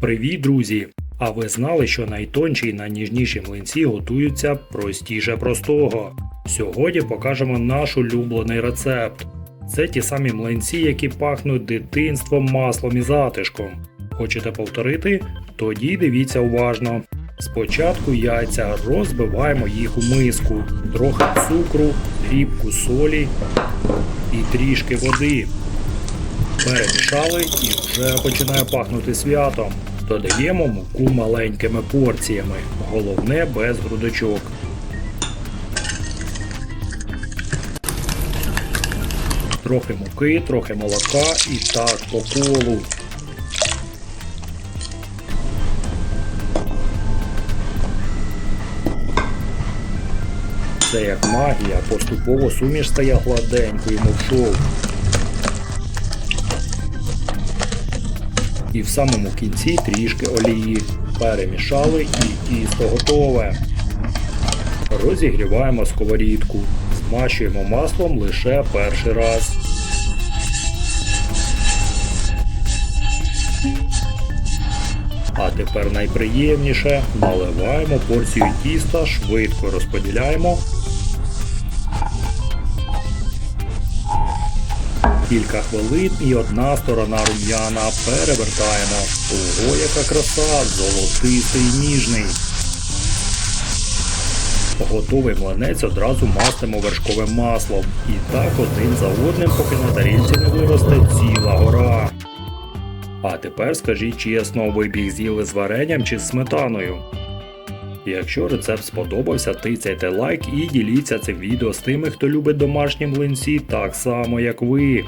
Привіт, друзі! А ви знали, що найтонші і найніжніші млинці готуються простіше простого? Сьогодні покажемо наш улюблений рецепт. Це ті самі млинці, які пахнуть дитинством, маслом і затишком. Хочете повторити? Тоді дивіться уважно. Спочатку яйця розбиваємо їх у миску, трохи цукру, дрібку солі і трішки води. Перемішали і вже починає пахнути святом. Додаємо муку маленькими порціями, головне без грудочок. Трохи муки, трохи молока і так по колу. Це як магія, поступово суміш стає гладенькою, мов шов. І в самому кінці трішки олії. Перемішали і тісто готове. Розігріваємо сковорідку. Змащуємо маслом лише перший раз. А тепер найприємніше наливаємо порцію тіста, швидко розподіляємо. Кілька хвилин і одна сторона рум'яна перевертаємо. Ого, яка краса, золотистий ніжний. Готовий млинець одразу мастимо вершковим маслом. І так один за одним, поки на тарілці не виросте ціла гора. А тепер скажіть чесно, ви б їх з'їли з варенням чи з сметаною? Якщо рецепт сподобався, тицяйте лайк і діліться цим відео з тими, хто любить домашні млинці так само, як ви.